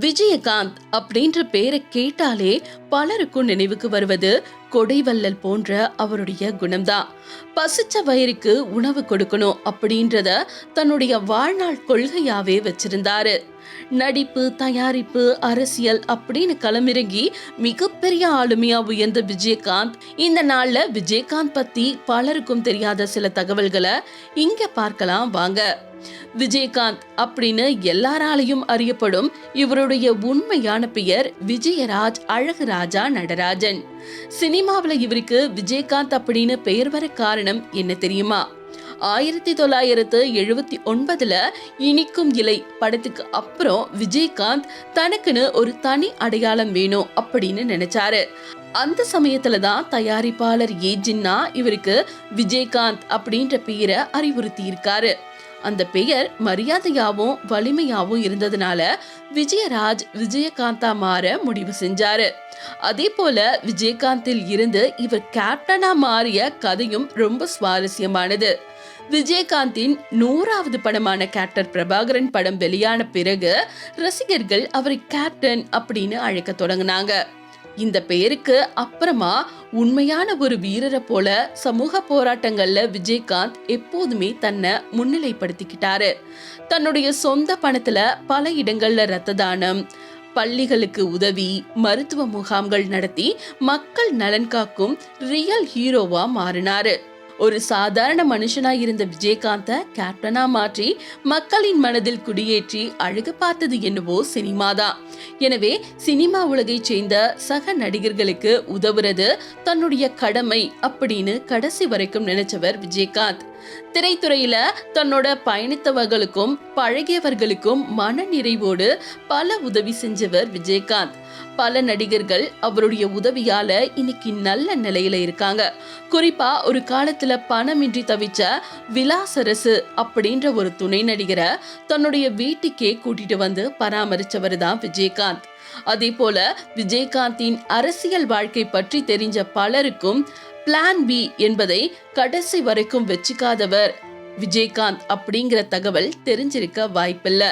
விஜயகாந்த் அப்படின்ற பேரை கேட்டாலே பலருக்கும் நினைவுக்கு வருவது கொடைவள்ளல் போன்ற அவருடைய குணம்தான். பசிச்ச வயிறுக்கு உணவு கொடுக்கணும் அப்படின்றத தன்னுடைய வாழ்நாள் கொள்கையாவே வச்சிருந்தாரு. நடிப்பு தயாரிப்பு அரசியல் அப்படின்னு களமிறங்கி மிகப்பெரிய ஆளுமையா உயர்ந்த விஜயகாந்த் இந்த நாள்ல விஜயகாந்த் பத்தி பலருக்கும் தெரியாத சில தகவல்களை இங்க பார்க்கலாம் வாங்க. விஜயகாந்த் அப்படின்னு எல்லாராலையும் அறியப்படும் இவருடைய உண்மையான பெயர் விஜயராஜ் அழகுராஜா நடராஜன். சினிமாவுல இவருக்கு விஜயகாந்த் அப்படின்னு பெயர் வர காரணம் என்ன தெரியுமா? ஆயிரத்தி தொள்ளாயிரத்து எழுபத்தி ஒன்பதுல இனிக்கும் இலை படத்துக்கு அப்புறம் விஜயகாந்த் தனக்குன்னு ஒரு தனி அடையாளம் வேணும் அப்படின்னு நினைச்சாரு. அந்த சமயத்துல தான் தயாரிப்பாளர் ஏ. ஜின்னா இவருக்கு விஜயகாந்த் அப்படின்ற பெயரை அறிவுறுத்தி இருக்காரு அந்த பெயர் மரியாதையாவும் வலிமையாவும் இருந்ததுனால விஜயராஜ் விஜயகாந்தா மாற முடிவு செஞ்சாரு. அதே போல விஜயகாந்தில் இருந்து இவர் கேப்டனா மாறிய கதையும் ரொம்ப சுவாரஸ்யமானது. விஜயகாந்தின் நூறாவது படமான கேப்டன் பிரபாகரன் படம் வெளியான பிறகு ரசிகர்கள் அவரை கேப்டன் அப்படின்னு அழைக்க தொடங்கினாங்க. இந்த பெயருக்கு அப்புறமா உண்மையான ஒரு வீரரை போல சமூக போராட்டங்கள்ல விஜயகாந்த் எப்போதுமே தன்னை முன்னிலைப்படுத்திக்கிட்டாரு. தன்னுடைய சொந்த பணத்துல பல இடங்கள்ல ரத்த தானம் பள்ளிகளுக்கு உதவி மருத்துவ முகாம்கள் நடத்தி மக்கள் நலன் காக்கும் ரியல் ஹீரோவா மாறினாரு. ஒரு சாதாரண மனுஷனா இருந்த விஜயகாந்த கேப்டனா மாற்றி மக்களின் மனதில் குடியேற்றி அழக பார்த்தது என்னவோ சினிமா தான் எனவே சினிமா உலகை சேர்ந்த சக நடிகர்களுக்கு உதவுறது தன்னுடைய கடமை அப்படின்னு கடைசி வரைக்கும் நினைச்சவர் விஜயகாந்த். திரைத்துறையில தன்னோட பயணித்தவர்களுக்கும் பழகியவர்களுக்கும் மன நிறைவோடு பல உதவி செஞ்சவர் விஜயகாந்த். பல நடிகர்கள் அவருடைய உதவியால இன்னைக்கு நல்ல நிலையில இருக்காங்க. குறிப்பா ஒரு காலத்துல பணமின்றி தவிச்ச விலாசரசு அப்படின்ற ஒரு துணை நடிகரை தன்னுடைய வீட்டுக்கே கூட்டிட்டு வந்து பராமரிச்சவர் தான் விஜயகாந்த். அதே போல விஜயகாந்தின் அரசியல் வாழ்க்கை பற்றி தெரிஞ்ச பலருக்கும் பிளான் பி என்பதை கடைசி வரைக்கும் வச்சுக்காதவர் விஜயகாந்த் அப்படிங்கிற தகவல் தெரிஞ்சிருக்க வாய்ப்பில்லை.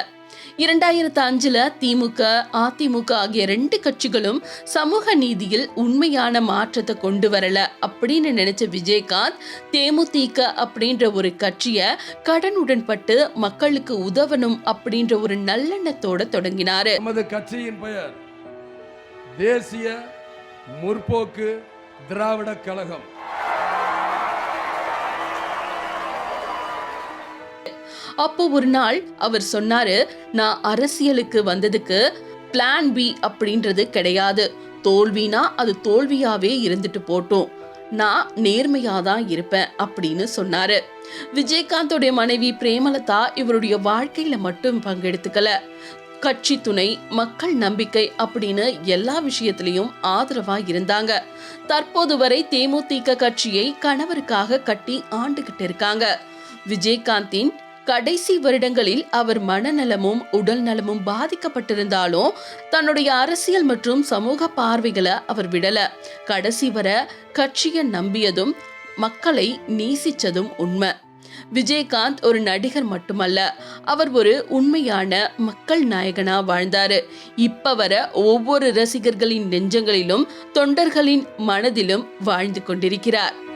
இரண்டாயிரத்து அஞ்சுல திமுக அதிமுக ஆகிய ரெண்டு கட்சிகளும் சமூக நீதியில் உண்மையான மாற்றத்தை கொண்டு வரல அப்படின்னு நினைச்ச விஜயகாந்த் தேமுதிக அப்படின்ற ஒரு கட்சியை கடனுடன் பட்டு மக்களுக்கு உதவணும் அப்படின்ற ஒரு நல்லெண்ணத்தோட தொடங்கினாரு. நமது கட்சியின் பெயர் தேசிய முற்போக்கு திராவிட கழகம். அப்போ ஒரு நாள் அவர் சொன்னாரு நான் அரசியலுக்கு வந்ததுக்கு பிளான் பி அப்படின்றது கிடையாது. தோல்வினா அது தோல்வியாவே இருந்துட்டு போட்டோம். நான் நேர்மையா தான் இருப்பேன் அப்படின்னு சொன்னாரு. விஜயகாந்தோடைய மனைவி பிரேமலதா இவருடைய வாழ்க்கையில மட்டும் பங்கெடுத்துக்கல. கட்சி துணை மக்கள் நம்பிக்கை அப்படின்னு எல்லா விஷயத்திலையும் ஆதரவா இருந்தாங்க. தற்போது வரை தேமுதிக கட்சியை கணவருக்காக கட்டி ஆண்டுகிட்டு இருக்காங்க. விஜயகாந்தின் கடைசி வருடங்களில் அவர் மனநலமும் உடல் நலமும் பாதிக்கப்பட்டிருந்தாலும் தன்னுடைய அரசியல் மற்றும் சமூக பார்வைகளை அவர் விடல. கடைசி வர கட்சியை நம்பியதும் மக்களை நேசிச்சதும் உண்மை. விஜயகாந்த் ஒரு நடிகர் மட்டுமல்ல அவர் ஒரு உண்மையான மக்கள் நாயகனா வாழ்ந்தாரு. இப்ப வர ஒவ்வொரு ரசிகர்களின் நெஞ்சங்களிலும் தொண்டர்களின் மனதிலும் வாழ்ந்து கொண்டிருக்கிறார்.